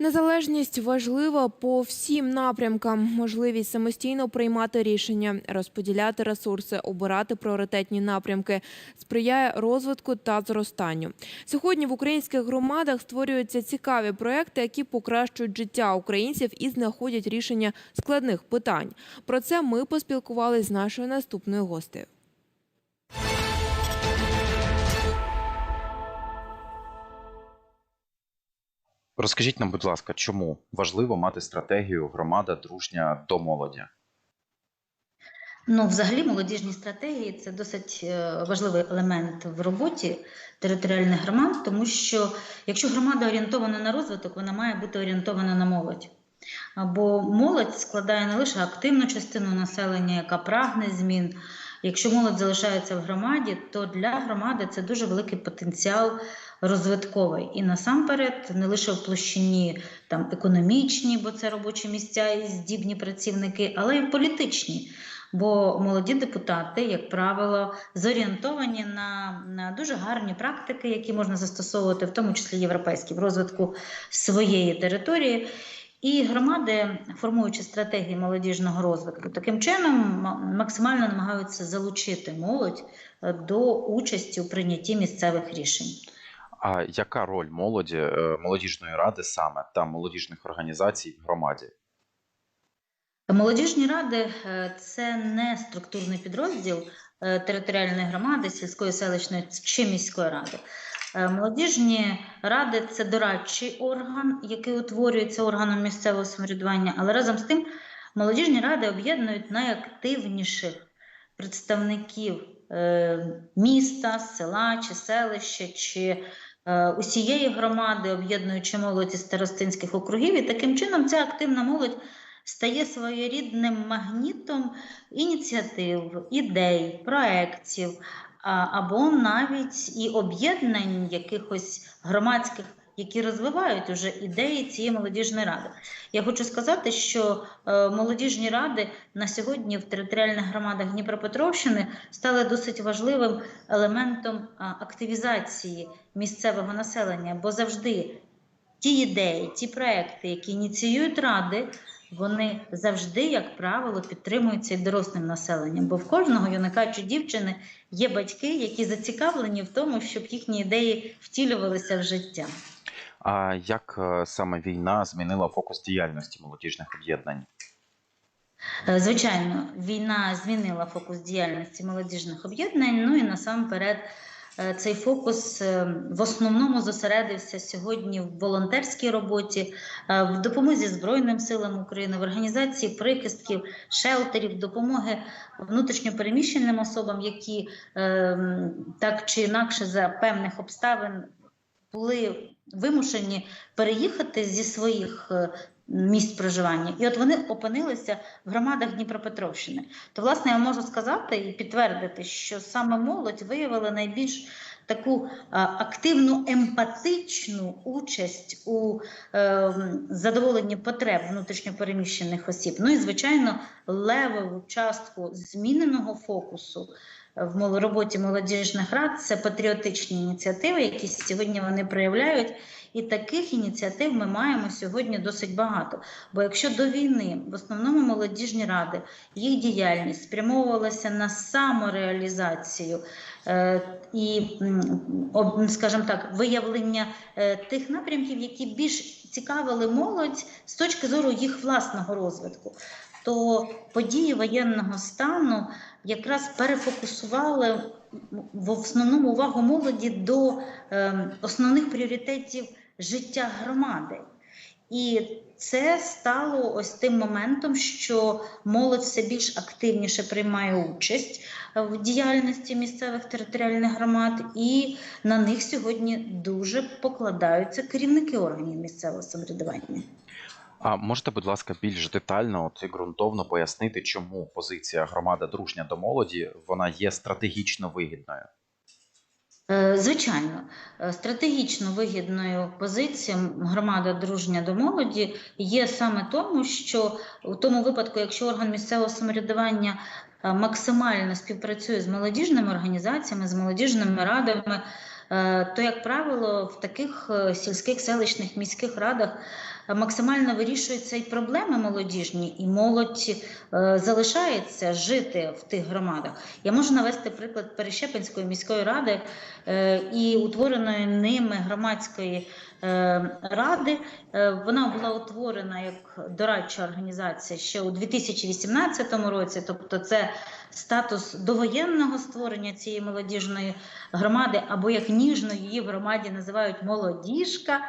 Незалежність важлива по всім напрямкам. Можливість самостійно приймати рішення, розподіляти ресурси, обирати пріоритетні напрямки сприяє розвитку та зростанню. Сьогодні в українських громадах створюються цікаві проекти, які покращують життя українців і знаходять рішення складних питань. Про це ми поспілкувалися з нашою наступною гостею. Розкажіть нам, будь ласка, чому важливо мати стратегію громада дружня до молоді? Ну, взагалі, молодіжні стратегії це досить е, важливий елемент в роботі територіальних громад, тому що якщо громада орієнтована на розвиток, вона має бути орієнтована на молодь. Бо молодь складає не лише активну частину населення, яка прагне змін. Якщо молодь залишається в громаді, то для громади це дуже великий потенціал розвитковий. І насамперед, не лише в площині там економічні, бо це робочі місця і здібні працівники, але й політичні. Бо молоді депутати, як правило, зорієнтовані на, на дуже гарні практики, які можна застосовувати, в тому числі європейські, в розвитку своєї території. І громади, формуючи стратегії молодіжного розвитку, таким чином максимально намагаються залучити молодь е, до участі у прийнятті місцевих рішень. А яка роль молоді, е, молодіжної ради саме та молодіжних організацій в громаді? Молодіжні ради е, це не структурний підрозділ територіальної громади, сільської селищної чи міської ради. Е, Молодіжні ради це дорадчий орган, який утворюється органом місцевого самоврядування, але разом з тим молодіжні ради об'єднують найактивніших представників е, міста, села чи селища, чи е, усієї громади, об'єднуючи молодь із старостинських округів. І таким чином ця активна молодь стає своєрідним магнітом ініціатив, ідей, проєктів, або навіть і об'єднань якихось громадських, які розвивають уже ідеї цієї молодіжної ради. Я хочу сказати, що е, молодіжні ради на сьогодні в територіальних громадах Дніпропетровщини стали досить важливим елементом активізації місцевого населення, бо завжди ті ідеї, ті проекти, які ініціюють ради, вони завжди, як правило, підтримуються і дорослим населенням. Бо в кожного юнака чи дівчини є батьки, які зацікавлені в тому, щоб їхні ідеї втілювалися в життя. А як е, саме війна змінила фокус діяльності молодіжних об'єднань? Е, Звичайно, війна змінила фокус діяльності молодіжних об'єднань. Ну і насамперед цей фокус е, в основному зосередився сьогодні в волонтерській роботі, е, в допомозі Збройним силам України, в організації прихистків, шелтерів, допомоги внутрішньопереміщеним особам, які е, так чи інакше за певних обставин були вимушені переїхати зі своїх е, місць проживання. І от вони опинилися в громадах Дніпропетровщини. То, власне, я можу сказати і підтвердити, що саме молодь виявила найбільш таку активну емпатичну участь у е, задоволенні потреб внутрішньопереміщених осіб. Ну і, звичайно, левову частку зміненого фокусу в роботі молодіжних рад це патріотичні ініціативи, які сьогодні вони проявляють. І таких ініціатив ми маємо сьогодні досить багато. Бо якщо до війни в основному молодіжні ради їх діяльність спрямовувалася на самореалізацію е, і, скажімо так, виявлення е, тих напрямків, які більш цікавили молодь з точки зору їх власного розвитку, то події воєнного стану якраз перефокусували в основному увагу молоді до е, основних пріоритетів життя громади. І це стало ось тим моментом, що молодь все більш активніше приймає участь в діяльності місцевих територіальних громад, і на них сьогодні дуже покладаються керівники органів місцевого самоврядування. А можете, будь ласка, більш детально от, і ґрунтовно пояснити, чому позиція громада дружня до молоді вона є стратегічно вигідною? Е, Звичайно, Е, стратегічно вигідною позицією громада дружня до молоді є саме тому, що у тому випадку, якщо орган місцевого самоврядування е, максимально співпрацює з молодіжними організаціями, з молодіжними радами, то, як правило, в таких сільських селищних міських радах максимально вирішуються і проблеми молодіжні, і молодь е, залишається жити в тих громадах. Я можу навести приклад Перещепинської міської ради е, і утвореної ними громадської ради. Е, Вона була утворена як дорадча організація ще у 2018 році, тобто це статус довоєнного створення цієї молодіжної громади, або як ніжно її в громаді називають молодіжка.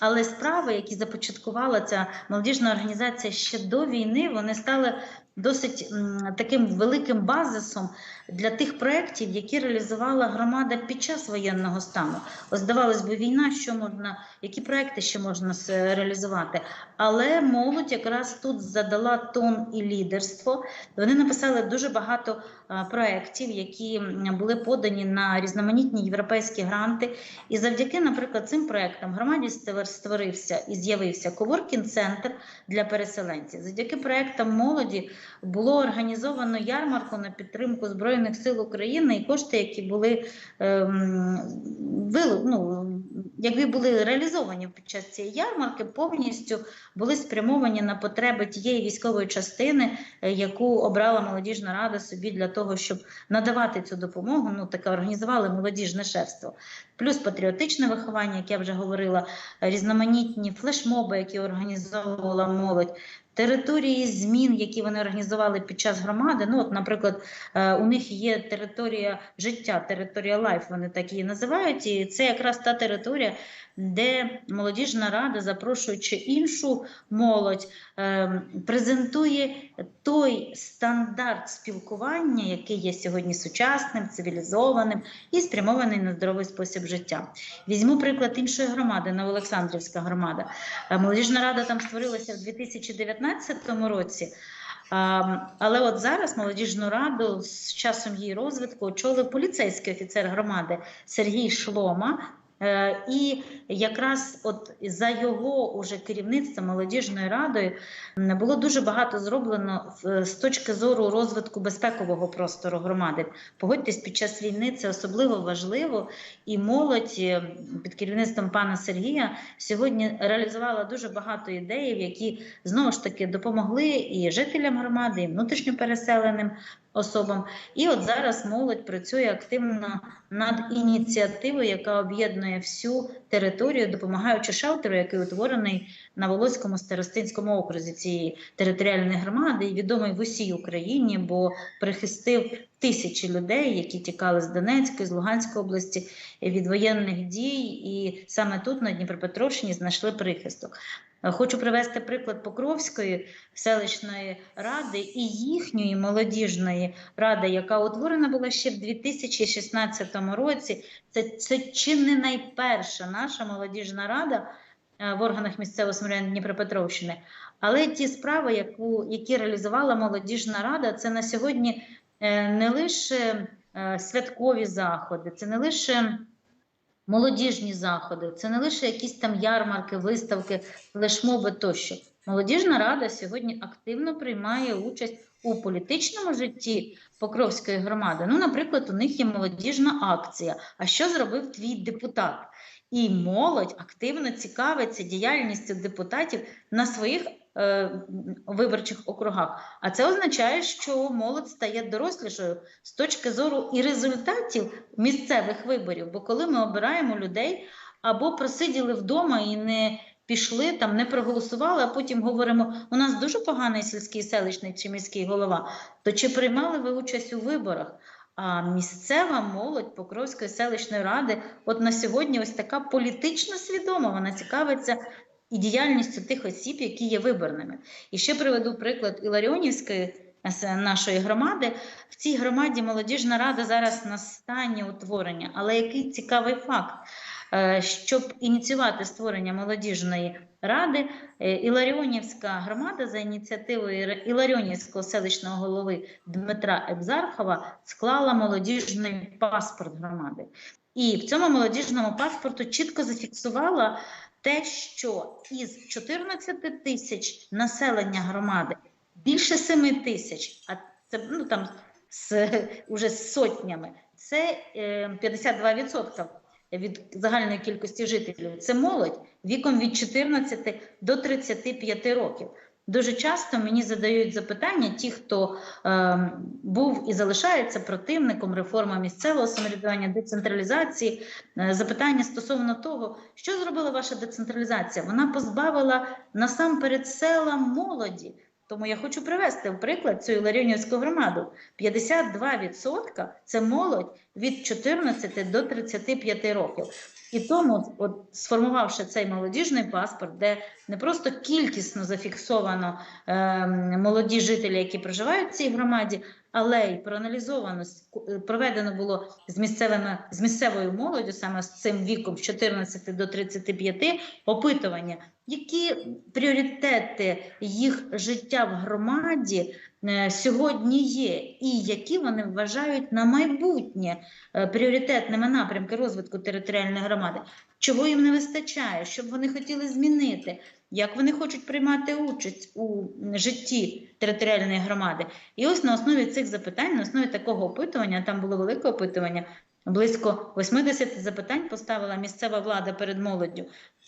Але справи, які започаткувала ця молодіжна організація ще до війни, вони стали досить таким великим базисом для тих проєктів, які реалізувала громада під час воєнного стану. Ось здавалось би, війна, що можна, які проекти ще можна реалізувати. Але молодь якраз тут задала тон і лідерство. Вони написали дуже багато проєктів, які були подані на різноманітні європейські гранти. І завдяки, наприклад, цим проектам громаді створився і з'явився коворкінг-центр для переселенців. Завдяки проектам молоді було організовано ярмарку на підтримку Збройних сил України, і кошти, які були ем, ну, які були реалізовані під час цієї ярмарки, повністю були спрямовані на потреби тієї військової частини, е, яку обрала молодіжна рада собі для того, щоб надавати цю допомогу. Ну таке організували молодіжне шефство. Плюс патріотичне виховання, як я вже говорила, різноманітні флешмоби, які організовувала молодь. Території змін, які вони організували під час громади. Ну, от, наприклад, е, у них є територія життя, територія лайф, вони так її називають. І це якраз та територія, де молодіжна рада, запрошуючи іншу молодь, е, презентує той стандарт спілкування, який є сьогодні сучасним, цивілізованим і спрямований на здоровий спосіб життя. Візьму приклад іншої громади, Новоолександрівська громада. Е, Молодіжна рада там створилася в 2019 році. Але от зараз молодіжну раду з часом її розвитку очолив поліцейський офіцер громади Сергій Шлома. Е, І якраз от за його уже керівництва молодіжною радою було дуже багато зроблено в- з точки зору розвитку безпекового простору громади. Погодьтесь, під час війни це особливо важливо, і молодь е, під керівництвом пана Сергія сьогодні реалізувала дуже багато ідей, які знову ж таки допомогли і жителям громади, і внутрішньопереселеним особам. І от зараз молодь працює активно над ініціативою, яка об'єднує всю територію, допомагаючи шелтеру, який утворений на Волоському старостинському окрузі цієї територіальної громади, і відомий в усій Україні, бо прихистив тисячі людей, які тікали з Донецької, з Луганської області від воєнних дій, і саме тут, на Дніпропетровщині, знайшли прихисток. Е, Хочу привести приклад Покровської селищної ради і їхньої молодіжної ради, яка утворена була ще в 2016 році. Це, це чи не найперша наша молодіжна рада е, в органах місцевого самоврядування Дніпропетровщини. Але ті справи, яку, які реалізувала молодіжна рада, це на сьогодні е, не лише святкові заходи, це не лише молодіжні заходи, це не лише якісь там ярмарки, виставки, флешмоби тощо. Молодіжна рада сьогодні активно приймає участь у політичному житті Покровської громади. Ну, наприклад, у них є молодіжна акція. А що зробив твій депутат? І молодь активно цікавиться діяльністю депутатів на своїх виборчих округах. А це означає, що молодь стає дорослішою з точки зору і результатів місцевих виборів. Бо коли ми обираємо людей або просиділи вдома і не пішли там, не проголосували, а потім говоримо: у нас дуже поганий сільський селищний чи міський голова. То чи приймали ви участь у виборах? А місцева молодь Покровської селищної ради, от на сьогодні, ось така політично свідома, вона цікавиться і діяльністю тих осіб, які є виборними. І ще приведу приклад Іларіонівської е, нашої громади. В цій громаді молодіжна рада зараз на стані утворення. Але який цікавий факт, Е, щоб ініціювати створення молодіжної ради, е, Іларіонівська громада за ініціативою Іларіонівського селищного голови Дмитра Екзархова склала молодіжний паспорт громади. І в цьому молодіжному паспорту чітко зафіксувала те, що із 14 тисяч населення громади більше 7 тисяч, а це ну там з уже з сотнями, це е, 52% від загальної кількості жителів це молодь віком від 14 до 35 років. Дуже часто мені задають запитання ті, хто е, був і залишається противником реформи місцевого самоврядування, децентралізації. Е, запитання стосовно того, що зробила ваша децентралізація? Вона позбавила насамперед села молоді. Тому я хочу привести в приклад цю Іларіонівську громаду. 52% – це молодь від 14 до 35 років. І тому, от, сформувавши цей молодіжний паспорт, де не просто кількісно зафіксовано е, молоді жителі, які проживають в цій громаді, але й проаналізовано, е, проведено було з, місцевими, з місцевою молоддю, саме з цим віком з 14 до 35, опитування, які пріоритети їх життя в громаді сьогодні є, і які вони вважають на майбутнє е, пріоритетними напрямки розвитку територіальної громади, чого їм не вистачає, що б вони хотіли змінити, як вони хочуть приймати участь у житті територіальної громади. І ось на основі цих запитань, на основі такого опитування, там було велике опитування. Близько 80 запитань поставила місцева влада перед молоддю.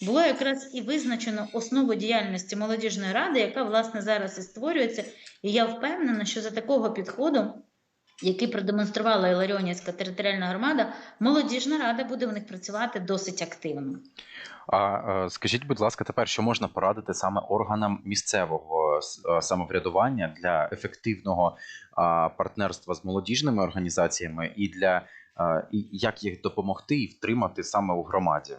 Було якраз і визначено основу діяльності молодіжної ради, яка власне зараз і створюється. І я впевнена, що за такого підходу, який продемонструвала Іларіонівська територіальна громада, молодіжна рада буде в них працювати досить активно. А е, скажіть, будь ласка, тепер що можна порадити саме органам місцевого е, самоврядування для ефективного партнерства з молодіжними організаціями і для і як їх допомогти і втримати саме у громаді?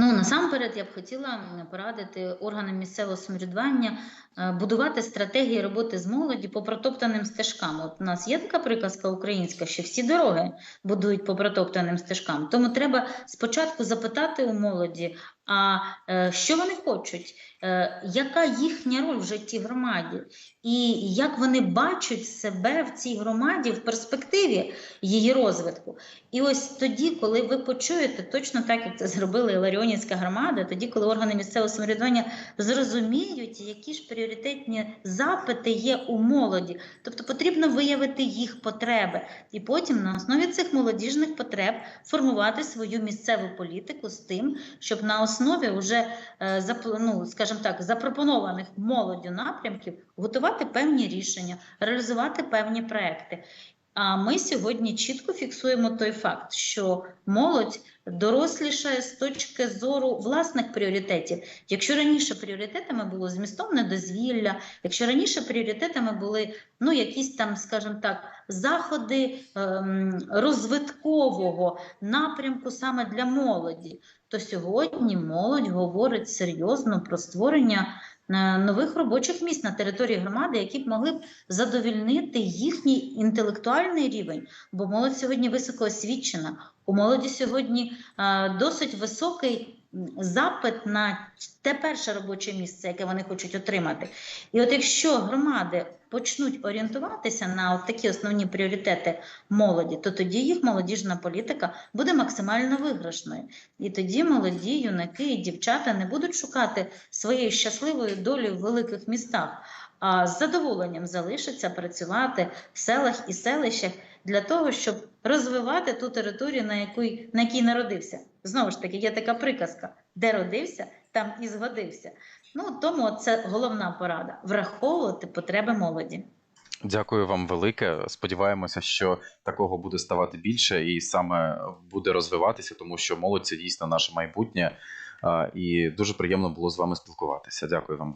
Ну насамперед я б хотіла порадити органам місцевого самоврядування е, будувати стратегії роботи з молоді по протоптаним стежкам. От у нас є така приказка українська, що всі дороги будують по протоптаним стежкам. Тому треба спочатку запитати у молоді, а е, що вони хочуть, е, яка їхня роль в житті громаді, і як вони бачать себе в цій громаді в перспективі її розвитку. І ось тоді, коли ви почуєте, точно так, як це зробила Іларіонівська громада, тоді, коли органи місцевого самоврядування зрозуміють, які ж пріоритетні запити є у молоді. Тобто потрібно виявити їх потреби, і потім на основі цих молодіжних потреб формувати свою місцеву політику з тим, щоб на основі вже е, ну, скажімо так, запропонованих молоддю напрямків готувати певні рішення, реалізувати певні проекти. А ми сьогодні чітко фіксуємо той факт, що молодь дорослішає з точки зору власних пріоритетів. Якщо раніше пріоритетами було змістовне дозвілля, якщо раніше пріоритетами були ну якісь там, скажімо так, заходи ем, розвиткового напрямку саме для молоді, то сьогодні молодь говорить серйозно про створення нових робочих місць на території громади, які б могли б задовільнити їхній інтелектуальний рівень, бо молодь сьогодні високоосвічена. У молоді сьогодні е, досить високий запит на те перше робоче місце, яке вони хочуть отримати. І от якщо громади почнуть орієнтуватися на от такі основні пріоритети молоді, то тоді їх молодіжна політика буде максимально виграшною. І тоді молоді юнаки і дівчата не будуть шукати своєї щасливої долі в великих містах, а з задоволенням залишаться працювати в селах і селищах для того, щоб розвивати ту територію, на якій, на якій народився. Знову ж таки, є така приказка: де родився, там і згодився. Ну тому це головна порада враховувати потреби молоді. Дякую вам велике. Сподіваємося, що такого буде ставати більше і саме буде розвиватися, тому що молодь це дійсно наше майбутнє. І дуже приємно було з вами спілкуватися. Дякую вам.